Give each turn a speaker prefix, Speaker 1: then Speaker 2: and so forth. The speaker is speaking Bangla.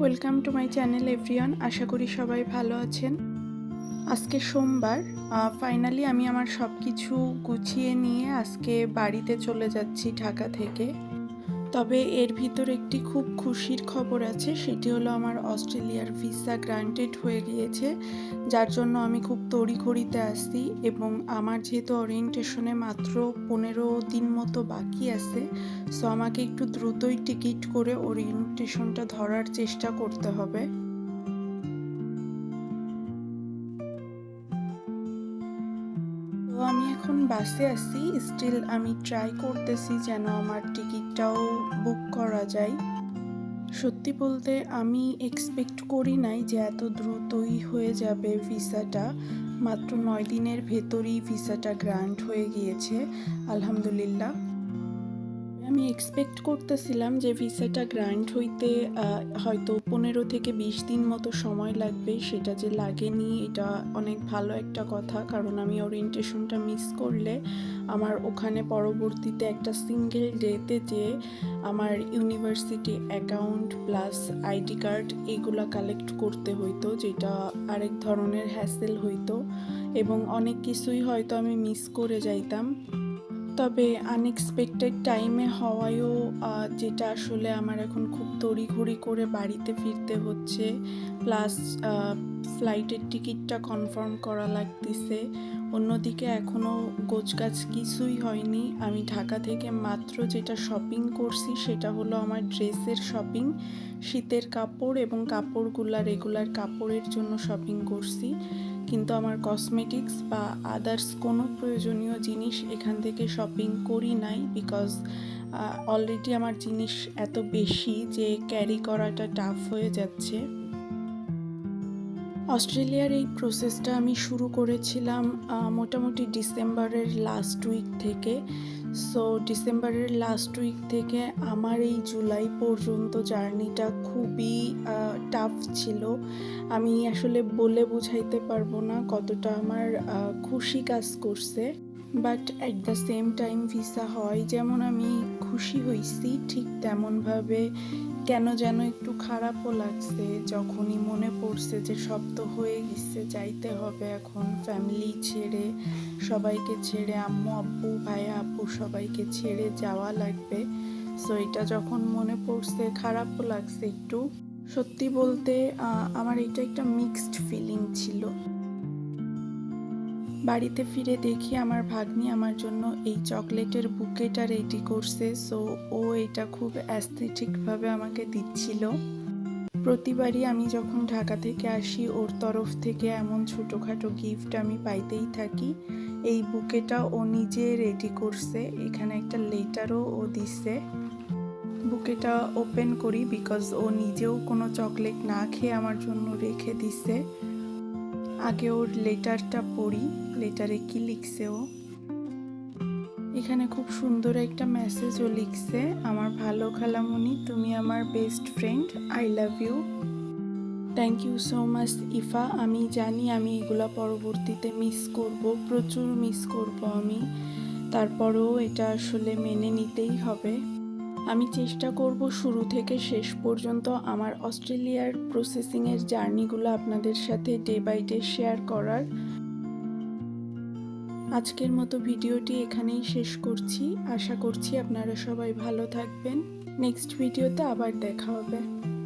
Speaker 1: Welcome to my channel everyone আশা করি সবাই ভালো আছেন। আজকে সোমবার। ফাইনালি আমি আমার সব কিছু গুছিয়ে নিয়ে আজকে বাড়িতে চলে যাচ্ছি ঢাকা থেকে। তবে এর ভিতর একটি খুব খুশির খবর আছে, সেটি হলো আমার অস্ট্রেলিয়ার ভিসা গ্রান্টেড হয়ে গিয়েছে, যার জন্য আমি খুব তড়িঘড়িতে আসছি এবং আমার যেহেতু ওরিয়েন্টেশনে মাত্র পনেরো দিন মতো বাকি আছে সো আমাকে একটু দ্রুতই টিকিট করে ওরিয়েন্টেশনটা ধরার চেষ্টা করতে হবে। এখন বাসে আছি। স্টিল আমি ট্রাই করতেছি যেন আমার টিকিটটাও বুক করা যায়। সত্যি বলতে আমি এক্সপেক্ট করি নাই যে এত দ্রুতই হয়ে যাবে ভিসাটা। মাত্র নয় দিনের ভেতরই ভিসাটা গ্রান্ট হয়ে গিয়েছে। আলহামদুলিল্লাহ। আমি এক্সপেক্ট করতেছিলাম যে ভিসাটা গ্রান্ট হইতে হয়তো পনেরো থেকে বিশ দিন মতো সময় লাগবে, সেটা যে লাগেনি, এটা অনেক ভালো একটা কথা। কারণ আমি ওরিয়েন্টেশনটা মিস করলে আমার ওখানে পরবর্তীতে একটা সিঙ্গেল ডেতে যে আমার university account plus ID card এগুলা কালেক্ট করতে হইতো, যেটা আরেক ধরনের হ্যাসেল হইতো। এবং অনেক কিছুই হয়তো আমি মিস করে যাইতাম। তবে আনএক্সপেক্টেড টাইমে হওয়ায়ও যেটা আসলে আমার এখন খুব তড়িঘড়ি করে বাড়িতে ফিরতে হচ্ছে। প্লাস ফ্লাইটের টিকিটটা কনফার্ম করা লাগতেছে। অন্যদিকে এখনও গোছগাছ কিছুই হয়নি। আমি ঢাকা থেকে মাত্র যেটা শপিং করছি সেটা হলো আমার ড্রেসের শপিং শীতের কাপড় এবং কাপড়গুলা রেগুলার কাপড়ের জন্য শপিং করছি। কিন্তু আমার কসমেটিক্স বা আদার্স কোনো প্রয়োজনীয় জিনিস এখান থেকে শপিং করি নাই বিকজ অলরেডি আমার জিনিস এত বেশি যে ক্যারি করাটা টাফ হয়ে যাচ্ছে। অস্ট্রেলিয়ার এই প্রসেসটা আমি শুরু করেছিলাম মোটামুটি ডিসেম্বরের লাস্ট উইক থেকে। সো ডিসেম্বরের লাস্ট উইক থেকে আমার এই জুলাই পর্যন্ত জার্নিটা খুবই টাফ ছিল। আমি আসলে বলে বুঝাইতে পারব না কতটা আমার খুশি কাজ করছে। But at the same time visa হয়। যেমন আমি খুশি হয়েছি ঠিক তেমনভাবে। কেন যেন একটু খারাপও লাগছে। যখনই মনে পড়ছে যে সব তো হয়ে গেছে, যাইতে হবে এখন ফ্যামিলি ছেড়ে। সবাইকে ছেড়ে, আম্মু, আব্বু ভাইয়া আপু সবাইকে ছেড়ে যাওয়া লাগবে। সো এটা যখন মনে পড়ছে, খারাপও লাগছে একটু। সত্যি বলতে আমার এটা একটা মিক্সড ফিলিং ছিল। বাড়িতে ফিরে দেখি আমার ভাগ্নি আমার জন্য এই চকলেটের বুকেটা রেডি করছে সো ও এটা খুব অ্যাস্থেটিকভাবে আমাকে দিচ্ছিল। প্রতিবারই আমি যখন ঢাকা থেকে আসি, ওর তরফ থেকে এমন ছোটোখাটো গিফট আমি পাইতেই থাকি। এই বুকেটা ও নিজে রেডি করছে, এখানে একটা লেটারও ও দিছে। বুকেটা ওপেন করি বিকজ ও নিজেও কোনো চকলেট না খেয়ে আমার জন্য রেখে দিছে। আগে ওর লেটারটা পড়ি, লেটারে কি লিখছে ও? এখানে খুব সুন্দর একটা মেসেজও লিখছে, আমার ভালো খালামুনি, তুমি আমার best friend I love you thank you so much Ifa. আমি জানি আমি এগুলা পরবর্তীতে মিস করব, প্রচুর মিস করব আমি। তারপরেও এটা আসলে মেনে নিতেই হবে। আমি চেষ্টা করব শুরু থেকে শেষ পর্যন্ত আমার অস্ট্রেলিয়ার প্রসেসিংয়ের জার্নিগুলো আপনাদের সাথে ডে বাই ডে শেয়ার করার। আজকের মতো ভিডিওটি এখানেই শেষ করছি। আশা করছি আপনারা সবাই ভালো থাকবেন। নেক্সট ভিডিওতে আবার দেখা হবে।